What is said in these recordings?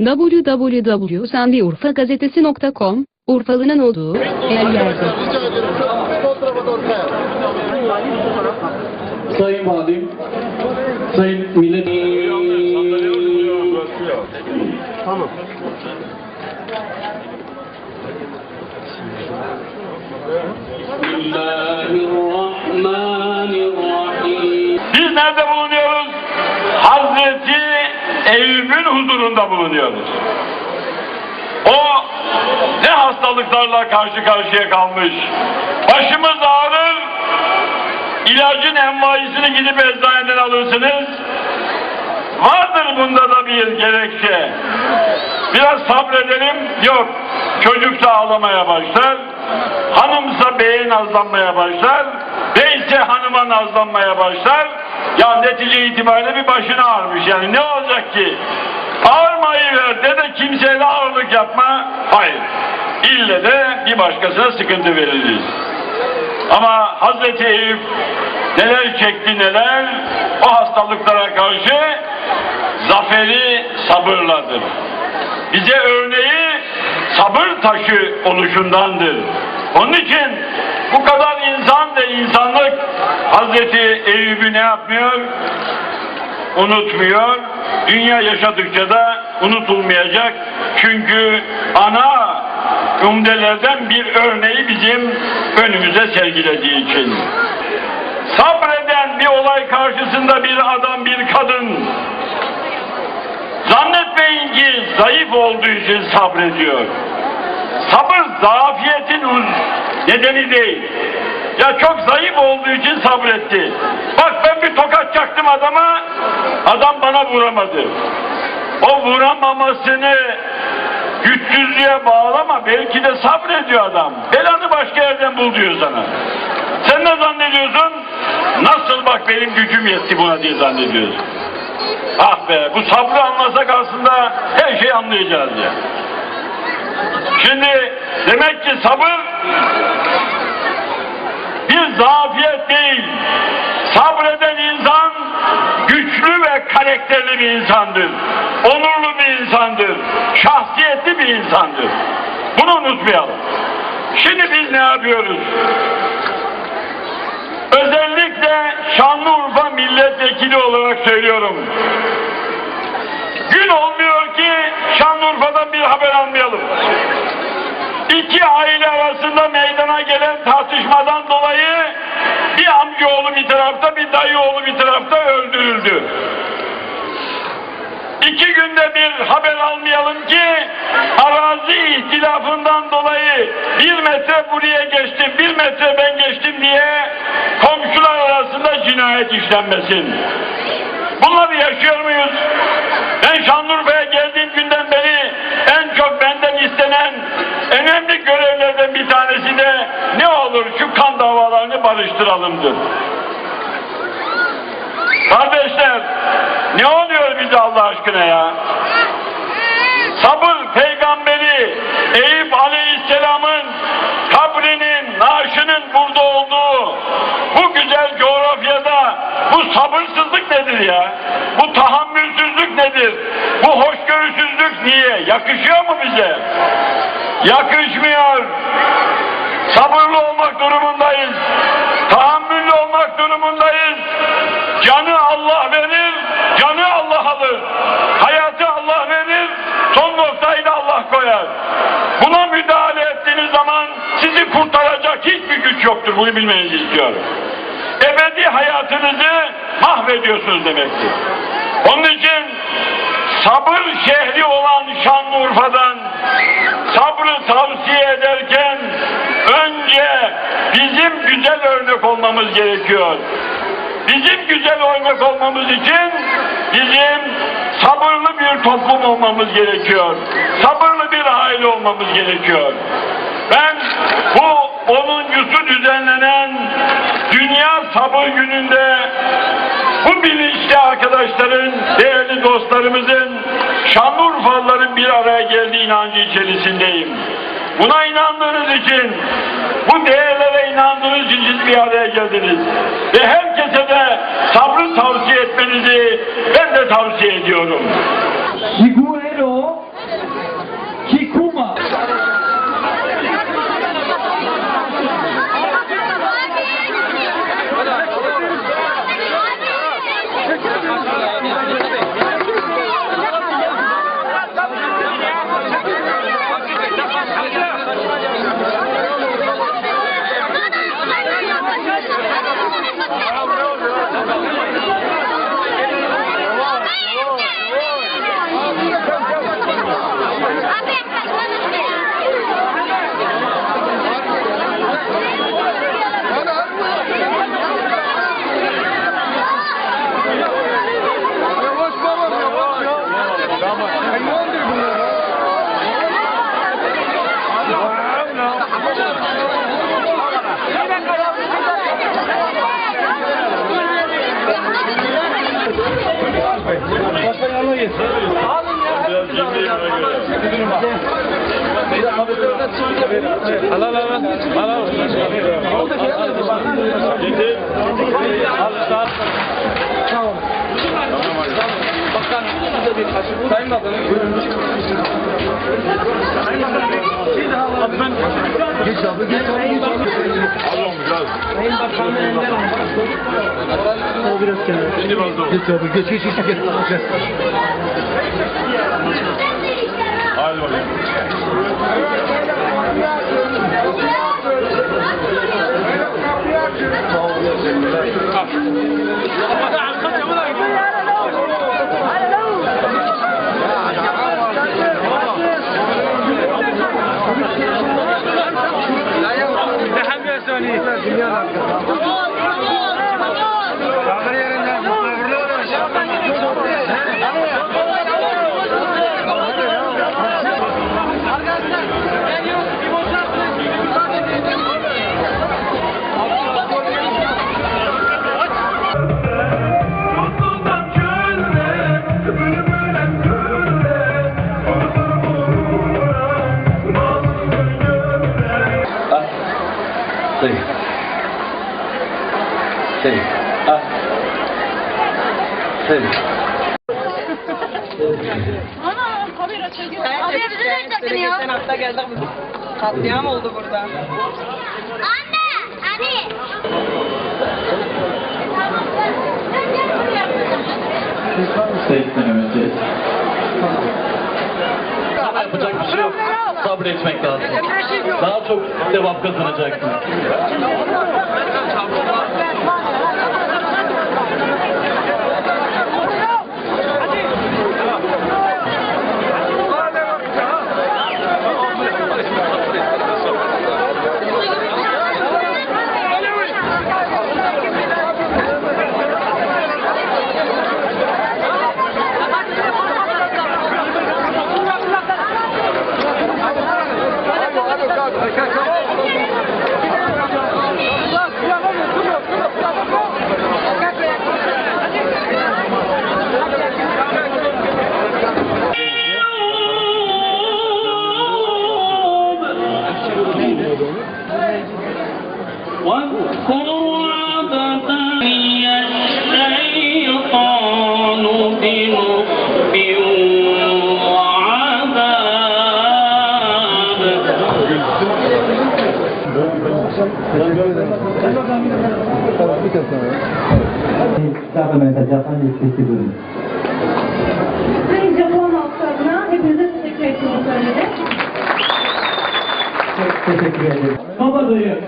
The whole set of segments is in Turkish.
www.sendiurfagazetesi.com, Urfalı'nın olduğu her yerde. Sayın Valim, Sayın Millet... Tamam. Bismillahirrahmanirrahim. Biz nerede bulunuyoruz? Hazreti Eyüp'ün huzurunda bulunuyoruz. O ne hastalıklarla karşı karşıya kalmış. Başımız ağrır, ilacın envaisini gidip eczaneden alırsınız. Vardır bunda da bir gerekçe. Biraz sabredelim. Yok. Çocuksa ağlamaya başlar. Hanımsa beye nazlanmaya başlar. Beyse hanıma nazlanmaya başlar. Ya netice itibariyle bir başına ağrımış. Yani ne olacak ki? Ağırmayı ver de de kimseye de ağırlık yapma. Hayır. İlle de bir başkasına sıkıntı veririz. Ama Hazreti Eyüp neler çekti neler o hastalıklara karşı zaferi sabırladır. Bize örneği sabır taşı oluşundandır. Onun için bu kadar insan ve insanlık Hazreti Eyüp'ü ne yapmıyor? Unutmuyor. Dünya yaşadıkça da unutulmayacak. Çünkü ana umdelerden bir örneği bizim önümüze sergilediği için. Sabreden bir olay karşısında bir adam, bir kadın Zannetmeyin ki zayıf olduğu için sabrediyor. Sabır zafiyetin nedeni değil. Ya çok zayıf olduğu için sabretti. Bak ben bir tokat çaktım adama, adam bana vuramadı. O vuramamasını güçsüzlüğe bağlama, belki de sabrediyor adam. Belanı başka yerden bul diyor sana. Sen ne zannediyorsun? Nasıl bak benim gücüm yetti buna diye zannediyorsun. Ah be bu sabrı anlasak aslında her şeyi anlayacağız ya. Şimdi demek ki sabır bir zafiyet değil. Sabreden insan güçlü ve karakterli bir insandır. Onurlu bir insandır. Şahsiyetli bir insandır. Bunu unutmayalım. Şimdi biz ne yapıyoruz? Özellikle Şanlıurfa milletvekili olarak söylüyorum. Gün olmuyor ki Şanlıurfa'dan bir haber almayalım. İki aile arasında meydana gelen tartışmadan dolayı bir amcaoğlu bir tarafta bir dayıoğlu bir tarafta öldürüldü. İki günde bir haber almayalım ki arazi ihtilafından dolayı bir metre buraya geçtim, bir metre ben geçtim diye komşular arasında cinayet işlenmesin. Bunları yaşıyor muyuz? Ben Şanlıurfa'ya barıştıralımdır. Kardeşler ne oluyor bize Allah aşkına ya? Sabır peygamberi Eyüp Aleyhisselam'ın kabrinin, naaşının burada olduğu bu güzel coğrafyada bu sabırsızlık nedir ya? Bu tahammülsüzlük nedir? Bu hoşgörüsüzlük niye? Yakışıyor mu bize? Yakışmıyor. Sabırlı olmak durumundayız. Tahammüllü olmak durumundayız. Canı Allah verir, alır. Hayatı Allah verir, son noktayı da Allah koyar. Buna müdahale ettiğiniz zaman sizi kurtaracak hiçbir güç yoktur. Bunu bilmenizi istiyorum. Ebedi hayatınızı mahvediyorsunuz demektir. Onun için sabır şehri olan Şanlıurfa'dan sabrı tavsiye ederken önce bizim güzel örnek olmamız gerekiyor. Bizim güzel örnek olmamız için bizim sabırlı bir toplum olmamız gerekiyor. Sabırlı bir aile olmamız gerekiyor. Ben bu 10.sü düzenlenen Dünya Sabır Günü'nde bu bilinçli arkadaşların, değerli dostlarımızın, Şanlıurfalıların bir araya geldiği inancı içerisindeyim. Buna inandığınız için, bu değerlere inandığınız için siz bir araya geldiniz. Ve herkese de sabrı tavsiye etmenizi ben de tavsiye ediyorum. Tabii. Tabii. Alın ya. Hepimiz alacağız. Bir de abilerden çıkacak. Al al al. Al al. Orada gelmedi bak. Getir. Al sağ ol. Tamam. Bakan size bir kaçırdım. Sayın Bakanım. Sayın Bakanım. Geç abi geç abi geç abi. O biraz kenara. Geç abi geç geç geç geç. geç. Hadi bakalım. Sayın. Ana kamera çekiyor. Abi bize de sakın ya. Geçen hafta geldik. Katliam oldu burada. Anne, hadi. Sayın denemesi. Ama yapacak bir şey yok. Sabretmek lazım. Daha çok sevap kazanacaksın. Sayın Japon halkı adına hepinize teşekkür ettiğimi söyledi. Kabadayı.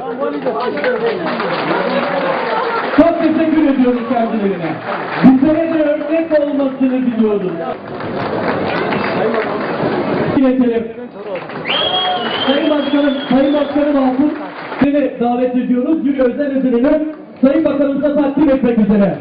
Çok teşekkür ediyoruz kendilerine. Bizlere de örnek olmasını diliyoruz. Sayın Başkanım, Sayın Başkanım Altun seni davet ediyoruz. Bir özel ödülünü Sayın Bakanımıza takdim etmek üzere.